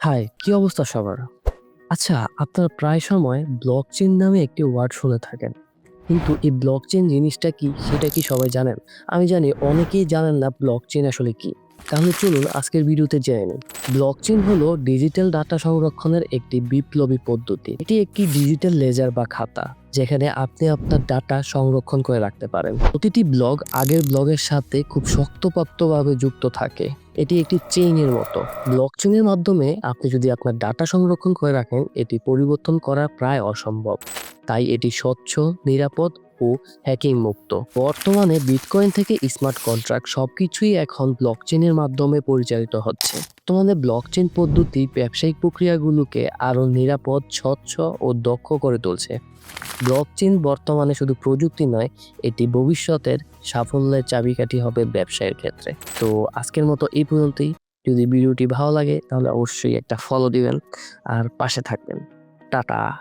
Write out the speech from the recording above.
High, কি অবস্থা সবার? আচ্ছা আপনারা প্রায় সময় ব্লকচেন নামে একটি ওয়ার্ড শুনে থাকেন। কিন্তু এই ব্লকচেন জিনিসটা কি, সেটা কি সবাই জানেন? আমি জানি অনেকেই জানেন না ব্লকচেন আসলে কি। তাহলে চলুন আজকের ভিডিওতে জেনে নিন ব্লকচেন হলো ডিজিটাল ডাটা সংরক্ষণের একটি বিপ্লবী পদ্ধতি। এটি একটি ডিজিটাল লেজার বা খাতা, যেখানে আপনি আপনার ডাটা সংরক্ষণ করে রাখতে পারেন। প্রতিটি ব্লগ আগের ব্লগের সাথে খুব শক্তপোক্তভাবে যুক্ত থাকে। এটি একটি চেইনের মতো। ব্লক ব্লকচেনের মাধ্যমে আপনি যদি আপনার ডাটা সংরক্ষণ করে রাখেন, এটি পরিবর্তন করা প্রায় অসম্ভব। তাই এটি স্বচ্ছ, নিরাপদ ও হ্যাকিং মুক্ত। বর্তমানে বিটকয়েন থেকে স্মার্ট কন্ট্রাক্ট সবকিছুই এখন ব্লকচেনের মাধ্যমে পরিচালিত হচ্ছে। বর্তমানে ব্লকচেন পদ্ধতি ব্যবসায়িক প্রক্রিয়াগুলোকে আরও নিরাপদ, স্বচ্ছ ও দক্ষ করে তুলছে। ব্লকচেন বর্তমানে শুধু প্রযুক্তি নয়, এটি ভবিষ্যতের সাফল্যের চাবিকাঠি হবে ব্যবসায়ের ক্ষেত্রে। তো আজকের মতো এই পর্যন্তই। যদি ভিডিওটি ভালো লাগে, তাহলে অবশ্যই একটা ফলো দিবেন। আর পাশে থাকবেন। টাটা!